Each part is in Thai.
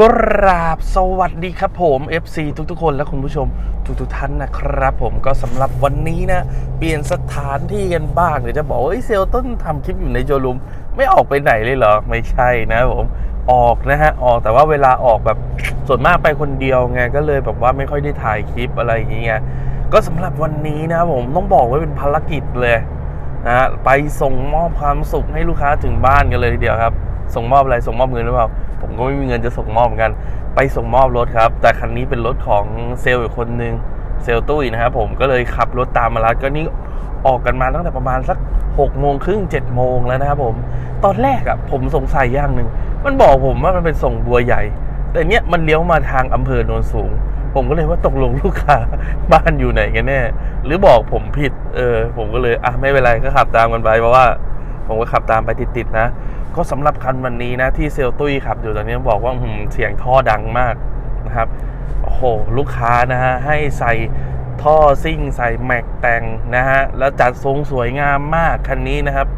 กราบสวัสดีครับผม FC ทุกๆ คนและคุณผู้ชมทุกๆท่านนะครับผมก็สำหรับวันนี้นะ เปลี่ยนสถานที่กันบ้างเดี๋ยวจะบอกว่าเอ้ยเซลต้นทำคลิปอยู่ในโจลูมไม่ออกไปไหนเลยเหรอ ไม่ใช่นะผมออกนะฮะ ออกแต่ว่าเวลาออกแบบส่วนมากไปคนเดียวไงก็เลยแบบว่าไม่ค่อยได้ถ่ายคลิปอะไรอย่างเงี้ยก็สำหรับวันนี้นะผมต้องบอกว่าเป็นภารกิจเลยนะไปส่งมอบความสุขให้ลูกค้าถึงบ้านกันเลยทีเดียวครับ ส่งมอบอะไรส่งมอบเงินหรือเปล่า ผมก็ไม่มีเงินจะส่งมอบเหมือนกัน ไปส่งมอบรถครับ แต่คันนี้เป็นรถของเซลล์อีกคนนึงเซลล์ตุ้ยนะครับผมก็เลยขับรถตามมาแล้วก็นี่ออกกันมาตั้งแต่ประมาณสัก6กโมงครึ่งเจ็ดโมงแล้วนะครับผม ตอนแรกอะผมสงสัยอย่างหนึ่งมันบอกผมว่ามันเป็นส่งบัวใหญ่ แต่เนี้ยมันเลี้ยวมาทางอำเภอโนนสูง ผมก็เลยว่าตกลงลูกค้าบ้านอยู่ไหนกันแน่ หรือบอกผมผิด เออ ผมก็เลยอะไม่เป็นไรก็ขับตามกันไปเพราะว่า ผมก็ขับตามไปติดๆนะ ก็สำหรับคันวันนี้นะที่เซลตุ้ยขับอยู่ตอนนี้บอกว่าเสียงท่อดังมากนะครับโอ้โหลูกค้านะฮะให้ใส่ท่อซิ่งใส่แม็กแต่งนะฮะแล้วจัดทรงสวยงามมากคันนี้นะครับ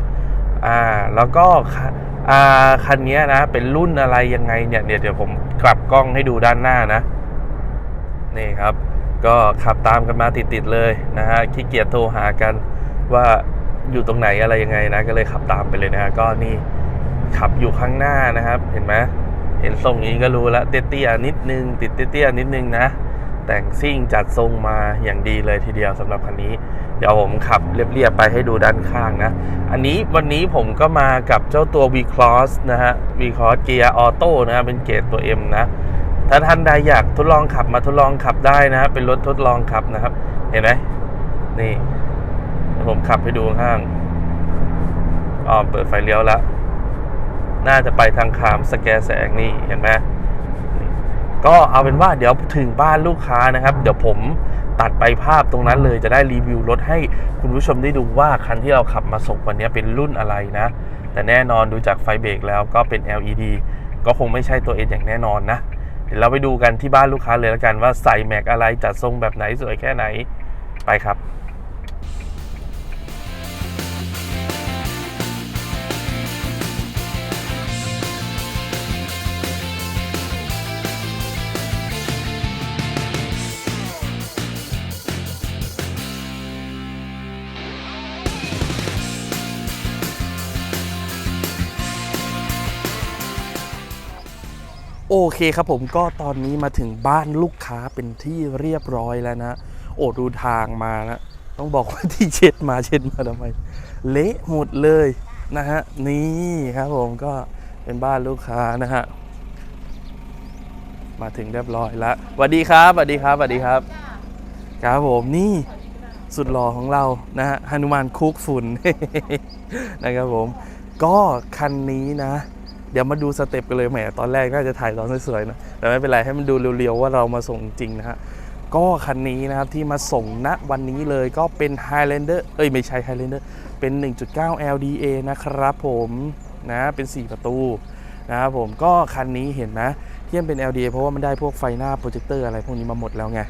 อ่าแล้วก็คันอ่าคันนี้นะเป็นรุ่นอะไรยังไงเนี่ยเดี๋ยวเดี๋ยวผมกลับกล้องให้ดูด้านหน้านะนี่ครับก็ขับตามกันมาติดๆเลยนะฮะขี้เกียจโทรหากันว่าอยู่ตรงไหนอะไรยังไงนะก็เลยขับตามไปเลยนะฮะก็นี่ ขับอยู่ข้างหน้านะครับ เห็นไหมเห็นทรงนี้ก็รู้แล้วเตี้ยๆนิดนึง ติดเตี้ยๆนิดนึงนะ แต่งซิ่งจัดทรงมาอย่างดีเลยทีเดียวสำหรับคันนี้ เดี๋ยวผมขับเรียบๆไปให้ดูด้านข้างนะ อันนี้วันนี้ผมก็มากับเจ้าตัว V Cross นะฮะ V Cross เกียร์ออโต้นะ เป็นเกรดตัว M นะถ้าท่านใดอยากทดลองขับมาทดลองขับได้นะ เป็นรถทดลองขับนะครับ เห็นไหมนี่ผมขับให้ดูข้างอ๋อเปิดไฟเลี้ยวแล้ว น่าจะไปทางคามสแกแสงนี่เห็นไหมก็เอาเป็นว่าเดี๋ยวถึงบ้านลูกค้านะครับ เดี๋ยวผมตัดไปภาพตรงนั้นเลยจะได้รีวิวรถให้คุณผู้ชมได้ดูว่าคันที่เราขับมาส่งวันนี้เป็นรุ่นอะไรนะ แต่แน่นอนดูจากไฟเบรกแล้วก็เป็น LED ก็คงไม่ใช่ตัวเองอย่างแน่นอนนะ เดี๋ยวเราไปดูกันที่บ้านลูกค้าเลยแล้วกันว่าใส่แม็กอะไรจัดทรงแบบไหนสวยแค่ไหนไปครับ โอเคครับผมก็ตอนนี้มาถึงบ้านลูกค้าเป็นที่เรียบร้อยแล้วนะ โอ้ดูทางมานะ ต้องบอกว่าที่เช็ดมาเช็ดมาทำไม เละหมดเลยนะฮะ นี่ครับผมก็เป็นบ้านลูกค้านะฮะ มาถึงเรียบร้อยแล้วสวัสดีครับสวัสดีครับสวัสดีครับ ครับผมนี่สุดหล่อของเรานะฮะฮนุมานคุกฝุ่นนะครับผม ก็คันนี้นะ เดี๋ยวมาดูสเต็ปกันเลยแหมตอนแรกน่าจะถ่ายตอนสวยๆนะแต่ไม่เป็นไรให้มันดูเรียวๆว่าเรามาส่งจริงนะฮะก็คันนี้นะครับที่มาส่งณวันนี้เลยก็เป็น Highlander เอ้ยไม่ใช่ Highlander เป็น 1.9 LDA นะครับผมนะเป็น 4 ประตูนะครับผมก็คันนี้เห็นไหมที่มันเป็น LDA เพราะว่ามันได้พวกไฟหน้าโปรเจคเตอร์อะไรพวกนี้มาหมดแล้วไง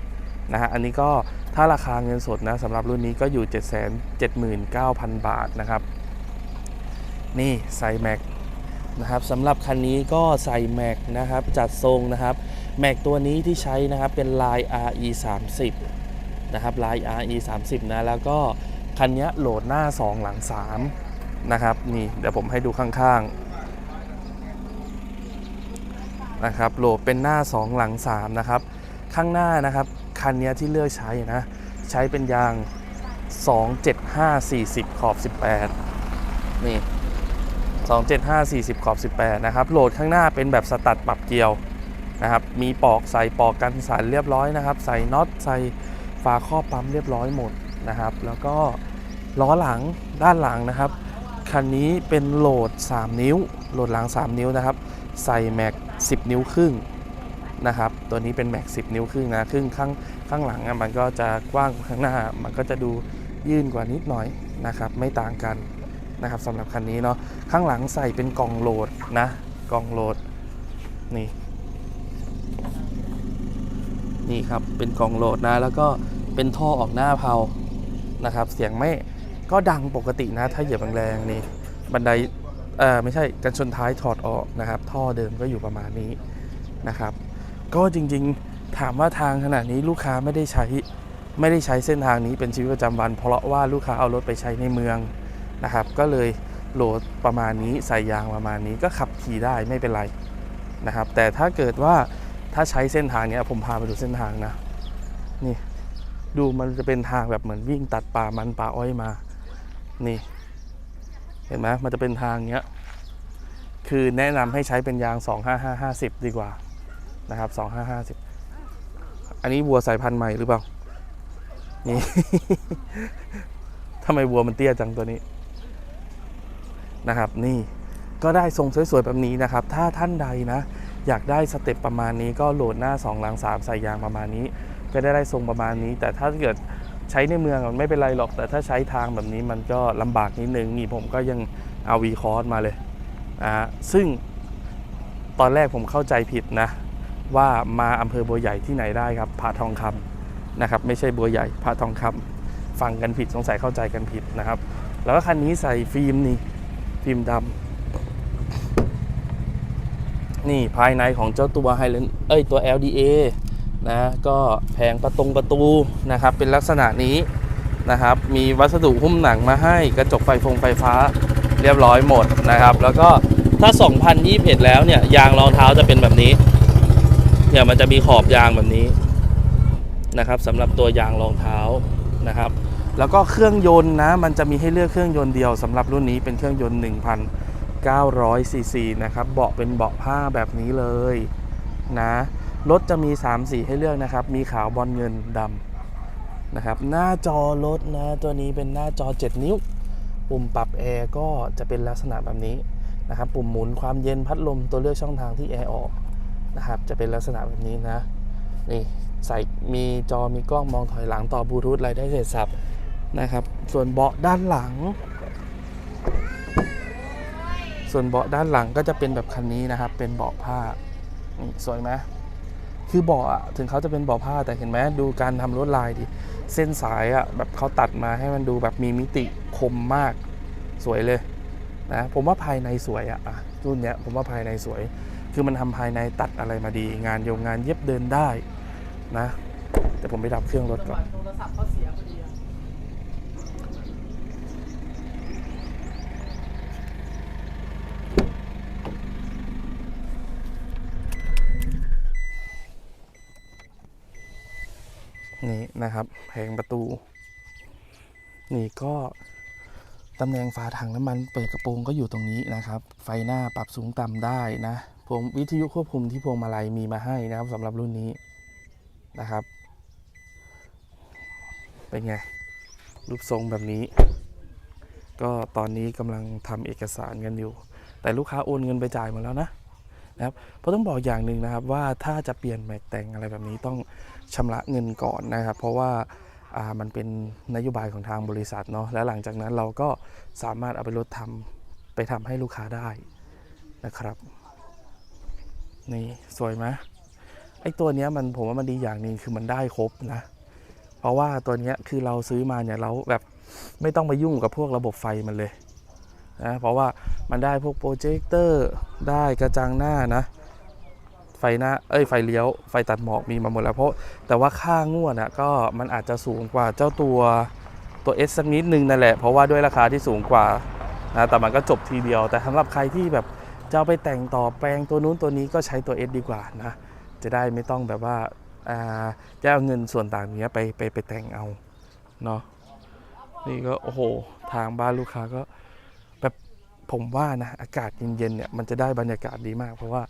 นะฮะอันนี้ก็ถ้าราคาเงินสดนะสำหรับรุ่นนี้ก็อยู่ 779,000 บาทนะครับ นี่ใส่แม็ก นะครับสำหรับคันนี้ก็ใส่แม็กนะครับจัดทรงนะครับแม็กตัวนี้ที่ใช้นะครับเป็นลาย RE 30นะครับลาย RE 30นะแล้วก็คันนี้โหลดหน้า 2 หลัง 3 นะครับนี่เดี๋ยวผมให้ดูข้างๆนะครับโหลดเป็นหน้า 2 หลัง 3 นะครับ ข้างหน้านะครับคันนี้ที่เลือกใช้นะ ใช้เป็นยาง 27540 ขอบ 18 นี่ 275 40 ขอบ 18 นะครับ โหลดข้างหน้าเป็นแบบสตัดปรับเกียวนะครับ มีปอกใส่ปอกกันสารเรียบร้อยนะครับ ใส่น็อตใส่ฝาครอบปั๊มเรียบร้อยหมดนะครับ แล้วก็ล้อหลังด้านหลังนะครับ คันนี้เป็นโหลด 3 นิ้ว โหลดหลัง 3 นิ้วนะครับ ใส่แม็ก 10 นิ้วครึ่งนะครับ ตัวนี้เป็นแม็ก 10 นิ้วครึ่งนะครึ่งข้างข้างหลังอะมันก็จะกว้างข้างหน้า มันก็จะดูยื่นกว่านิดหน่อยนะครับ ไม่ต่างกัน นะครับสำหรับคันนี้เนาะข้างหลังใส่เป็นกล่องโหลดนะกล่องโหลดนี่นี่ครับเป็นกล่องโหลดนะแล้วก็เป็นท่อออกหน้าเพานะครับ เสียงไม่ก็ดังปกตินะถ้าเหยียบแรงๆนี่บันไดเออไม่ใช่กันชนท้ายถอดออกนะครับ ท่อเดิมก็อยู่ประมาณนี้นะครับ ก็จริงๆถามว่าทางขนาดนี้ลูกค้าไม่ได้ใช้ไม่ได้ใช้เส้นทางนี้เป็นชีวิตประจำวัน เพราะว่าลูกค้าเอารถไปใช้ในเมือง นะครับ ก็เลยโหลดประมาณนี้ใส่ยางประมาณนี้ก็ขับขี่ได้ไม่เป็นไรนะครับ แต่ถ้าเกิดว่าถ้าใช้เส้นทางเนี้ยผมพาไปดูเส้นทางนะนี่ดูมันจะเป็นทางแบบเหมือนวิ่งตัดป่ามันป่าอ้อยมา นี่ เห็นไหมมันจะเป็นทางเนี้ยคือแนะนำให้ใช้เป็นยาง 25550 ดีกว่านะครับ 2550 อันนี้วัวสายพันธุ์ใหม่หรือเปล่า นี่ ทำไมวัวมันเตี้ยจังตัวนี้ นะครับ นี่ก็ได้ทรงสวยๆแบบนี้นะครับ ถ้าท่านใดนะ อยากได้สเต็ปประมาณนี้ก็โหลดหน้า 2 หลัง 3 ใส่ยางประมาณนี้ ก็ได้ได้ทรงประมาณนี้ แต่ถ้าเกิดใช้ในเมืองมันไม่เป็นไรหรอก แต่ถ้าใช้ทางแบบนี้มันก็ลำบากนิดนึงนี่ผมก็ยังเอาวีคอร์สมาเลยนะฮะซึ่งตอนแรกผมเข้าใจผิดนะ ว่ามาอำเภอบัวใหญ่ที่ไหนได้ครับผาทองคำนะครับ ไม่ใช่บัวใหญ่ผาทองคำฟังกันผิดสงสัยเข้าใจกันผิดนะครับ แล้วก็คันนี้ใส่ฟิล์มนี่ ฟิล์มดำนี่ภายในของเจ้าตัวไฮเลนเอ้ยตัว LDA นะก็แผงประตงประตูนะครับ เป็นลักษณะนี้นะครับ มีวัสดุหุ้มหนังมาให้กระจกไฟฟงไฟฟ้าเรียบร้อยหมดนะครับ แล้วก็ถ้า 2021 แล้วเนี่ย ยางรองเท้าจะเป็นแบบนี้เนี่ยมันจะมีขอบยางแบบนี้นะครับสำหรับตัวยางรองเท้านะครับ แล้วก็เครื่องยนต์นะ มันจะมีให้เลือกเครื่องยนต์เดียวสำหรับรุ่นนี้เป็นเครื่องยนต์ 1,900ซีซีนะครับ เบาะเป็นเบาะผ้าแบบนี้เลยนะ รถจะมี 3 สีให้เลือกนะครับ มีขาวบอลเงินดำนะครับ หน้าจอรถนะ ตัวนี้เป็นหน้าจอ 7 นิ้ว ปุ่มปรับแอร์ก็จะเป็นลักษณะแบบนี้นะครับ ปุ่มหมุนความเย็นพัดลมตัวเลือกช่องทางที่แอร์ออกนะครับ จะเป็นลักษณะแบบนี้นะ นี่ใส่มีจอมีกล้องมองถอยหลังต่อบลูทูธอะไรได้เสร็จสับ นะครับ ส่วนเบาะด้านหลัง ส่วนเบาะด้านหลังก็จะเป็นแบบคันนี้นะครับ เป็นเบาะผ้านี่สวยไหมคือเบาะถึงเขาจะเป็นเบาะผ้าแต่เห็นไหมดูการทำลวดลายดิเส้นสายอะแบบเขาตัดมาให้มันดูแบบมีมิติคมมากสวยเลยนะผมว่าภายในสวยอะอะรุ่นเนี้ยผมว่าภายในสวย คือมันทำภายในตัดอะไรมาดี งานโยงงานเย็บเดินได้นะ แต่ผมไปดับเครื่องรถก่อนโทรศัพท์เขาเสียพอดีอะ นี่นะครับแผงประตู นี่ก็ตำแหน่งฝาถังน้ำมันเปิดกระโปรงก็อยู่ตรงนี้นะครับ ไฟหน้าปรับสูงต่ำได้นะพวงวิทยุควบคุมที่พวงมาลัยมีมาให้นะครับสำหรับรุ่นนี้นะครับ เป็นไง รูปทรงแบบนี้ ก็ตอนนี้กำลังทำเอกสารกันอยู่ แต่ลูกค้าโอนเงินไปจ่ายหมดแล้วนะ นะครับเพราะต้องบอกอย่างหนึ่งนะครับว่าถ้าจะเปลี่ยนแม็กแต่งอะไรแบบนี้ต้องชำระเงินก่อนนะครับ เพราะว่ามันเป็นนโยบายของทางบริษัทเนาะแล้วหลังจากนั้นเราก็สามารถเอาไปลดทำไปทำให้ลูกค้าได้นะครับนี่สวยไหมไอตัวเนี้ยมันผมว่ามันดีอย่างหนึ่งคือมันได้ครบนะ เพราะว่าตัวเนี้ยคือเราซื้อมาเนี่ยเราแบบไม่ต้องไปยุ่งกับพวกระบบไฟมันเลย นะเพราะว่ามันได้พวกโปรเจคเตอร์ได้กระจังหน้านะ ไฟหน้าเอ้ยไฟเลี้ยวไฟตัดหมอกมีมาหมดแล้วเพราะแต่ว่าค่างวดอะก็มันอาจจะสูงกว่าเจ้าตัวตัว S สักนิดนึงนั่นแหละ เพราะว่าด้วยราคาที่สูงกว่านะแต่มันก็จบทีเดียว แต่สำหรับใครที่แบบจะเอาไปแต่งต่อแปลงตัวนู้นตัวนี้ก็ใช้ตัว S ดีกว่านะจะได้ไม่ต้องแบบว่าอ่าจะเอาเงินส่วนต่างเนี้ยไปไปไปแต่งเอาเนาะนี่ก็โอ้โห ทางบ้านลูกค้าก็ ผมว่านะอากาศเย็นๆเนี่ยมันจะได้บรรยากาศดีมาก เพราะว่า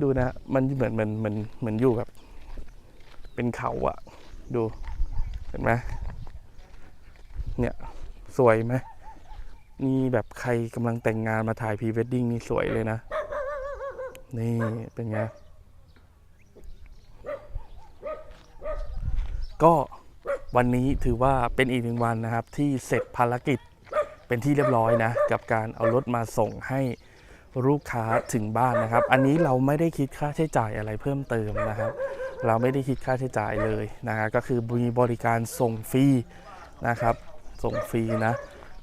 ดูนะ มันเหมือนเหมือนเหมือนเหมือนอยู่แบบ เป็นเขาอะดูเห็นไหมเนี่ยสวยไหมนี่แบบใครกำลังแต่งงานมาถ่ายพรีเวดดิ้งนี่สวยเลยนะ นี่เป็นไง ก็วันนี้ถือว่าเป็นอีกหนึ่งวันนะครับ ที่เสร็จภารกิจ เป็นที่เรียบร้อยนะ กับการเอารถมาส่งให้ลูกค้าถึงบ้านนะครับ อันนี้เราไม่ได้คิดค่าใช้จ่ายอะไรเพิ่มเติมนะครับ เราไม่ได้คิดค่าใช้จ่ายเลยนะฮะก็คือมีบริการส่งฟรีนะครับ ส่งฟรีนะ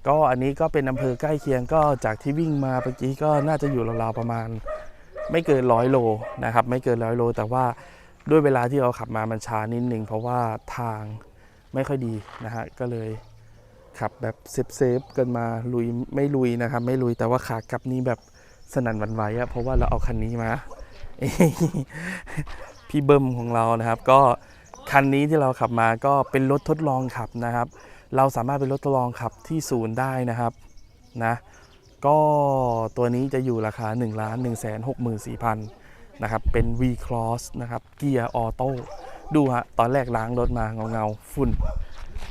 ก็อันนี้ก็เป็นอำเภอใกล้เคียงก็จากที่วิ่งมาเมื่อกี้ก็น่าจะอยู่ราวๆประมาณ ไม่เกินร้อยโลนะครับ ไม่เกินร้อยโล แต่ว่าด้วยเวลาที่เราขับมามันช้านิดนึงเพราะว่าทางไม่ค่อยดีนะฮะก็เลย ขับแบบเซฟเซฟๆกันมาลุยไม่ลุยนะครับ ไม่ลุยแต่ว่าขากลับนี้แบบสนั่นวันไหวอะเพราะว่าเราเอาคันนี้มา พี่เบิ้มของเรานะครับ ก็คันนี้ที่เราขับมาก็เป็นรถทดลองขับนะครับ เราสามารถเป็นรถทดลองขับที่ศูนย์ได้นะครับนะก็ตัวนี้จะอยู่ราคา 1 1 6 4 0 0 0นะครับ เป็น V Cross นะครับ เกียร์ออโต้ ดูฮะ ตอนแรกล้างรถมาเงาเงาๆฝุ่น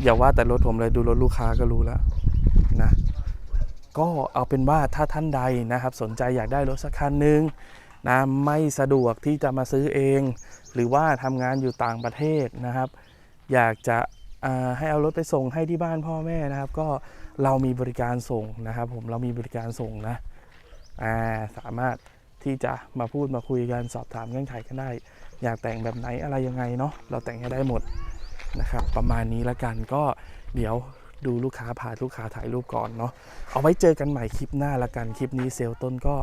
อย่าว่าแต่รถผมเลยดูรถลูกค้าก็รู้แล้วนะก็เอาเป็นว่าถ้าท่านใดนะครับ สนใจอยากได้รถสักคันหนึ่งนะไม่สะดวกที่จะมาซื้อเอง หรือว่าทำงานอยู่ต่างประเทศนะครับ อยากจะให้เอารถไปส่งให้ที่บ้านพ่อแม่นะครับ ก็เรามีบริการส่งนะครับ ผมเรามีบริการส่งนะาสามารถที่จะมาพูดมาคุยกันสอบถามเงื่อนไขกันได้ อยากแต่งแบบไหนอะไรยังไงเนาะเราแต่งให้ได้หมด นะครับ ประมาณนี้ละกันก็เดี๋ยวดูลูกค้าพาลูกค้าถ่ายรูปก่อนเนาะเอาไว้เจอกันใหม่คลิปหน้าละกันคลิปนี้เซลต้นก็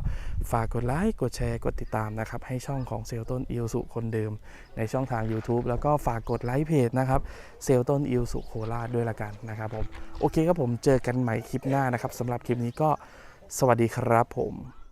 ฝากกดไลค์กดแชร์กดติดตามนะครับ ให้ช่องของเซลต้นอิวสุคนเดิม ในช่องทาง YouTube แล้วก็ฝากกดไลค์เพจนะครับเซลต้นอิวสุโคราชด้วยละกันนะครับผมโอเคครับผมเจอกันใหม่คลิปหน้านะครับสำหรับคลิปนี้ก็สวัสดีครับผม